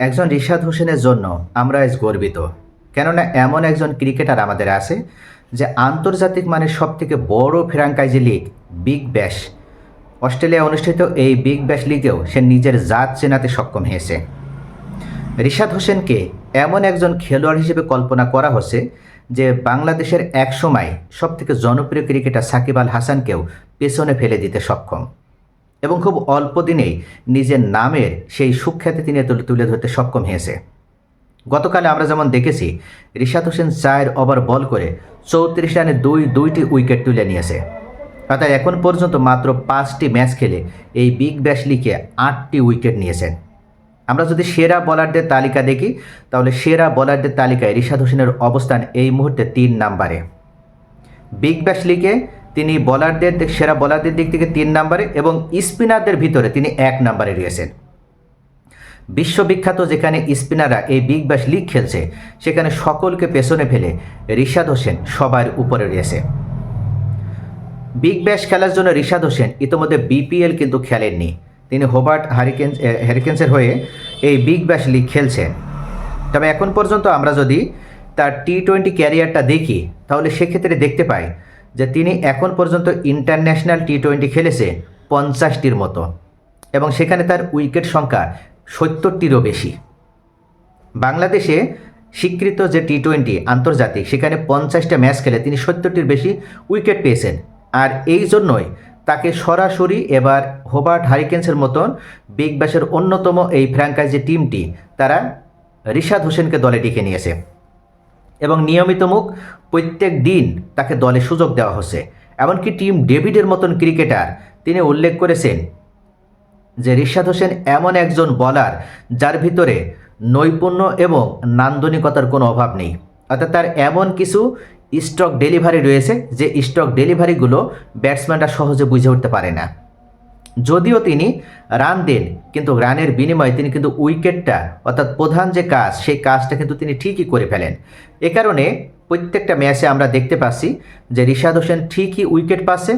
একজন রিশাদ হোসেনের জন্য আমরা আজ গর্বিত। কেননা এমন একজন ক্রিকেটার আমাদের আছে যে আন্তর্জাতিক মানের সব থেকে বড় ফ্র্যাঙ্কাইজি লিগ, বিগ ব্যাশ। অস্ট্রেলিয়ায় অনুষ্ঠিত এই বিগ ব্যাশ লিগেও সে নিজের জাত চেনাতে সক্ষম হয়েছে। রিশাদ হোসেনকে এমন একজন খেলোয়াড় হিসেবে কল্পনা করা হচ্ছে যে বাংলাদেশের এক একসময় সবথেকে জনপ্রিয় ক্রিকেটার সাকিব আল হাসানকেও পেছনে ফেলে দিতে সক্ষম। এবং খুব অল্প দিনেই নিজের নামের সেই সুখ্যাতি তিনি তুলে- ধরতে সক্ষম হয়েছে। গতকালে আমরা যেমন দেখেছি, রিশাদ হোসেন চায়ের ওভার বল করে চৌত্রিশ রানে দুই, দুইটি উইকেট তুলে নিয়েছে। অর্থাৎ এখন পর্যন্ত মাত্র পাঁচটি ম্যাচ খেলে এই বিগ ব্যাশ লিগে আটটি উইকেট নিয়েছেন। আমরা যদি সেরা বলারদের তালিকা দেখি, তাহলে সেরা বলারদের তালিকায় রিশাদ হোসেনের অবস্থান এই মুহূর্তে তিন নাম্বারে। বিগ ব্যাশ লিগে তিনি বলারদের সেরা বলারদের দিক থেকে তিন নম্বরে এবং স্পিনারদের ভিতরে তিনি এক নম্বরে রয়েছেন। বিশ্ববিখ্যাত যেখানে স্পিনাররা এই বিগ ব্যাশ লিগ খেলছে, সেখানে সকলকে পেছনে ফেলে রিশাদ হোসেন সবার উপরে রয়েছে। বিগ ব্যাশ খেলার জন্য রিশাদ হোসেন ইতিমধ্যে বিপিএল কিন্তু খেলেননি। তিনি হোবার্ট হারিকেন্স হ্যারিকেন্সের হয়ে এই বিগ ব্যাশ লিগ খেলছেন। তবে এখন পর্যন্ত আমরা যদি তার টি টোয়েন্টি ক্যারিয়ারটা দেখি, তাহলে সেক্ষেত্রে দেখতে পাই যে তিনি এখন পর্যন্ত ইন্টারন্যাশনাল টি টোয়েন্টি খেলেছে পঞ্চাশটির মতো। এবং সেখানে তার উইকেট সংখ্যা সত্তরটিরও বেশি। বাংলাদেশে স্বীকৃত যে টি টোয়েন্টি আন্তর্জাতিক, সেখানে পঞ্চাশটা ম্যাচ খেলে তিনি সত্তরটির বেশি উইকেট পেয়েছেন। আর এই জন্যই তাকে সরাসরি এবার হোবার্ট হারিকেন্সের মতন বিগ ব্যাশের অন্যতম এই ফ্র্যাঙ্কাইজি টিমটি তারা রিশাদ হোসেনকে দলে ডেকে নিয়েছে। এবং নিয়মিত মুখ প্রত্যেক দিন তাকে দলে সুযোগ দেওয়া হচ্ছে। এমনকি টিম ডেভিডের মতন ক্রিকেটার তিনি উল্লেখ করেছেন যে রিশাদ হোসেন এমন একজন বলার যার ভিতরে নৈপুণ্য এবং নান্দনিকতার কোনো অভাব নেই। অর্থাৎ তার এমন কিছু স্টক ডেলিভারি রয়েছে যে স্টক ডেলিভারিগুলো ব্যাটসম্যানরা সহজে বুঝে উঠতে পারে না। যদিও তিনি রান দেন, কিন্তু রানের বিনিময়ে তিনি কিন্তু উইকেটটা, অর্থাৎ প্রধান যে কাজ, সেই কাজটা কিন্তু তিনি ঠিকই করে ফেলেন। এ কারণে প্রত্যেকটা ম্যাচে আমরা দেখতে পাচ্ছি যে রিশাদ হোসেন ঠিকই উইকেট পাচ্ছে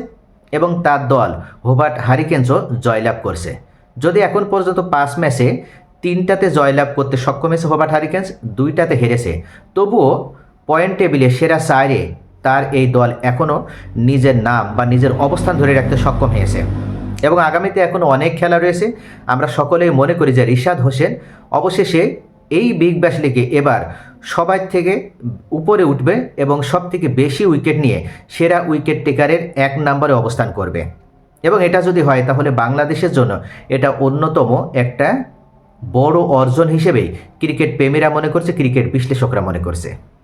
এবং তার দল হোবার্ট হারিকেন্সও জয়লাভ করছে। যদি এখন পর্যন্ত পাঁচ ম্যাচে তিনটাতে জয়লাভ করতে সক্ষম হয়েছে হোবার্ট হারিকেন্স, দুইটাতে হেরেছে। তবুও পয়েন্ট টেবিলে সেরা চারে তার এই দল এখনও নিজের নাম বা নিজের অবস্থান ধরে রাখতে সক্ষম হয়েছে। এবং আগামীতে এখনও অনেক খেলা রয়েছে। আমরা সকলেই মনে করি যে রিশাদ হোসেন অবশেষে এই বিগ ব্যাশ লিগে এবার সবার থেকে উপরে উঠবে এবং সব থেকে বেশি উইকেট নিয়ে সেরা উইকেট টেকারের এক নম্বরে অবস্থান করবে। এবং এটা যদি হয়, তাহলে বাংলাদেশের জন্য এটা অন্যতম একটা বড় অর্জন হিসেবেই ক্রিকেট প্রেমীরা মনে করছে, ক্রিকেট বিশ্লেষকরা মনে করছে।